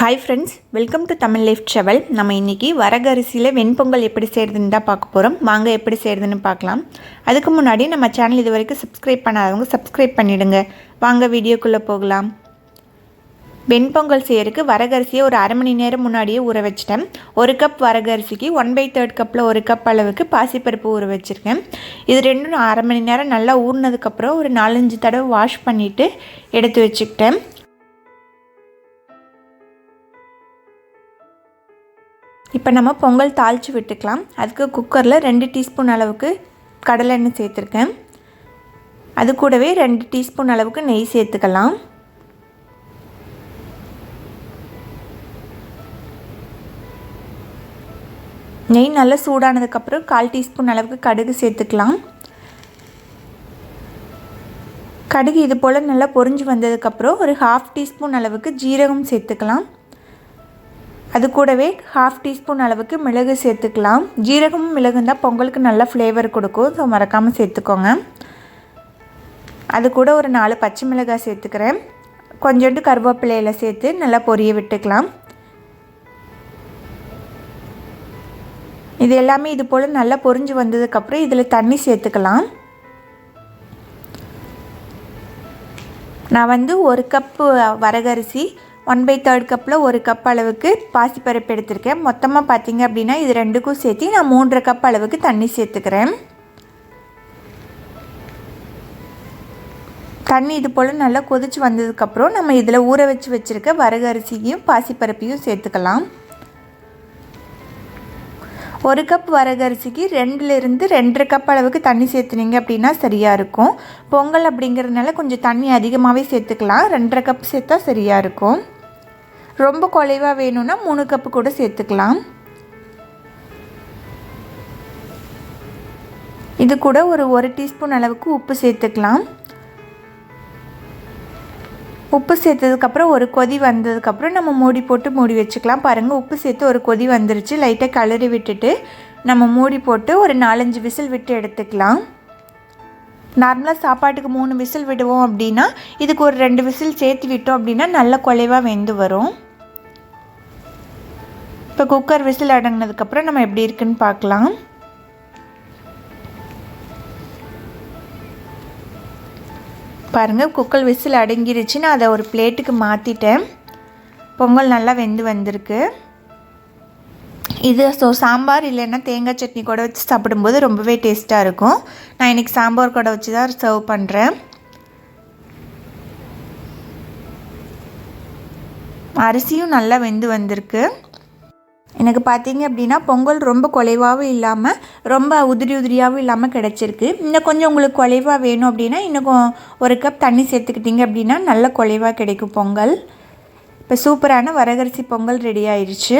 Hi friends welcome to Tamil life travel நம்ம இன்றைக்கி வரகரிசியில் வெண்பொங்கல் எப்படி செய்கிறதுன்னு தான் பார்க்க போகிறோம் வாங்க எப்படி செய்கிறதுன்னு பார்க்கலாம். அதுக்கு முன்னாடி நம்ம சேனல் இது வரைக்கும் சப்ஸ்கிரைப் பண்ணாதவங்க சப்ஸ்கிரைப் பண்ணிவிடுங்க வாங்க வீடியோக்குள்ளே போகலாம். வெண்பொங்கல் செய்யறதுக்கு வரகரிசியை ஒரு அரை மணி நேரம் முன்னாடியே ஊற வச்சிட்டேன். ஒரு கப் வரகரிசிக்கு ஒன் பை தேர்ட் கப்பில் ஒரு கப் அளவுக்கு பாசிப்பருப்பு ஊற வச்சுருக்கேன். இது ரெண்டும் அரை மணி நேரம் நல்லா ஊறினதுக்கப்புறம் ஒரு நாலஞ்சு தடவை வாஷ் பண்ணிவிட்டு எடுத்து வச்சுக்கிட்டேன். இப்போ நம்ம பொங்கல் தாளித்து விட்டுக்கலாம். அதுக்கு குக்கரில் ரெண்டு டீஸ்பூன் அளவுக்கு கடலை எண்ணெய் சேர்த்துருக்கேன். அது கூடவே ரெண்டு டீஸ்பூன் அளவுக்கு நெய் சேர்த்துக்கலாம். நெய் நல்லா சூடானதுக்கப்புறம் கால் டீஸ்பூன் அளவுக்கு கடுகு சேர்த்துக்கலாம். கடுகு இது போல் நல்லா பொரிஞ்சு வந்ததுக்கப்புறம் ஒரு ஹாஃப் டீஸ்பூன் அளவுக்கு ஜீரகம் சேர்த்துக்கலாம். அது கூடவே ஹாஃப் டீஸ்பூன் அளவுக்கு மிளகு சேர்த்துக்கலாம். ஜீரகமும் மிளகும் தான் பொங்கலுக்கு நல்ல ஃப்ளேவர் கொடுக்கும். ஸோ மறக்காமல் சேர்த்துக்கோங்க. அது கூட ஒரு நாலு பச்சை மிளகாய் சேர்த்துக்கிறேன். கொஞ்சோண்டு கருவேப்பிலையில் சேர்த்து நல்லா பொரிய விட்டுக்கலாம். இது எல்லாமே இது போல் நல்லா பொரிஞ்சு வந்ததுக்கப்புறம் இதில் தண்ணி சேர்த்துக்கலாம். நான் வந்து ஒரு கப்பு வரகரிசி ஒன் பை தேர்ட் கப்பில் ஒரு கப் அளவுக்கு பாசிப்பருப்பு எடுத்திருக்கேன். மொத்தமாக பார்த்தீங்க அப்படின்னா இது ரெண்டுக்கும் சேர்த்து நான் மூன்றரை கப் அளவுக்கு தண்ணி சேர்த்துக்கிறேன். தண்ணி இது போல் நல்லா கொதித்து வந்ததுக்கப்புறம் நம்ம இதில் ஊற வச்சு வச்சுருக்க வரகரிசியும் பாசிப்பருப்பையும் சேர்த்துக்கலாம். ஒரு கப் வரகரிசிக்கு ரெண்டுலேருந்து ரெண்டரை கப் அளவுக்கு தண்ணி சேர்த்துனீங்க அப்படின்னா சரியாக இருக்கும். பொங்கல் அப்படிங்கிறதுனால கொஞ்சம் தண்ணி அதிகமாகவே சேர்த்துக்கலாம். ரெண்டரை கப் சேர்த்தா சரியாக இருக்கும். ரொம்ப குறைவாக வேணும்னா மூணு கப்பு கூட சேர்த்துக்கலாம். இது கூட ஒரு ஒரு டீஸ்பூன் அளவுக்கு உப்பு சேர்த்துக்கலாம். உப்பு சேர்த்ததுக்கப்புறம் ஒரு கொதி வந்ததுக்கப்புறம் நம்ம மூடி போட்டு மூடி வச்சுக்கலாம். பாருங்கள் உப்பு சேர்த்து ஒரு கொதி வந்துருச்சு. லைட்டாக கலரி விட்டுட்டு நம்ம மூடி போட்டு ஒரு நாலஞ்சு விசில் விட்டு எடுத்துக்கலாம். நார்மலாக சாப்பாட்டுக்கு மூணு விசில் விடுவோம் அப்படின்னா இதுக்கு ஒரு ரெண்டு விசில் சேர்த்து விட்டோம் அப்படின்னா நல்ல குலைவாக வெந்து வரும். இப்போ குக்கர் விசில் அடங்கினதுக்கப்புறம் நம்ம எப்படி இருக்குன்னு பார்க்கலாம். பாருங்கள் குக்கல் விசில் அடங்கிருச்சு நான் அதை ஒரு பிளேட்டுக்கு மாற்றிட்டேன் பொங்கல் நல்லா வெந்து வந்திருக்கு. இது ஸோ சாம்பார் இல்லைன்னா தேங்காய் சட்னி கூட வச்சு சாப்பிடும்போது ரொம்பவே டேஸ்ட்டாக இருக்கும். நான் இன்றைக்கி சாம்பார் கூட வச்சு தான் சர்வ் பண்ணுறேன் அரிசியும் நல்லா வெந்து வந்திருக்கு. எனக்கு பார்த்தீங்க அப்படின்னா பொங்கல் ரொம்ப குலைவாகவும் இல்லாமல் ரொம்ப உதிரி உதிரியாகவும் இல்லாமல் கிடச்சிருக்கு. இன்னும் கொஞ்சம் உங்களுக்கு குலைவாக வேணும் அப்படின்னா இன்னும் ஒரு கப் தண்ணி சேர்த்துக்கிட்டிங்க அப்படின்னா நல்ல குலைவாக கிடைக்கும் பொங்கல். இப்போ சூப்பரான வரகரிசி பொங்கல் ரெடி ஆயிடுச்சு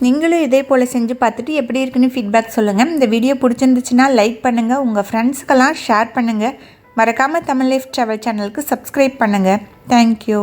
நீங்களும் இதே போல் செஞ்சு பார்த்துட்டு எப்படி இருக்குன்னு ஃபீட்பேக் சொல்லுங்கள் இந்த வீடியோ பிடிச்சிருந்துச்சுன்னா லைக் பண்ணுங்கள் உங்கள் ஃப்ரெண்ட்ஸ்க்கெல்லாம் ஷேர் பண்ணுங்கள் மறக்காமல் தமிழ் லைஃப் ட்ராவல் சேனலுக்கு சப்ஸ்கிரைப் பண்ணுங்கள் தேங்க்யூ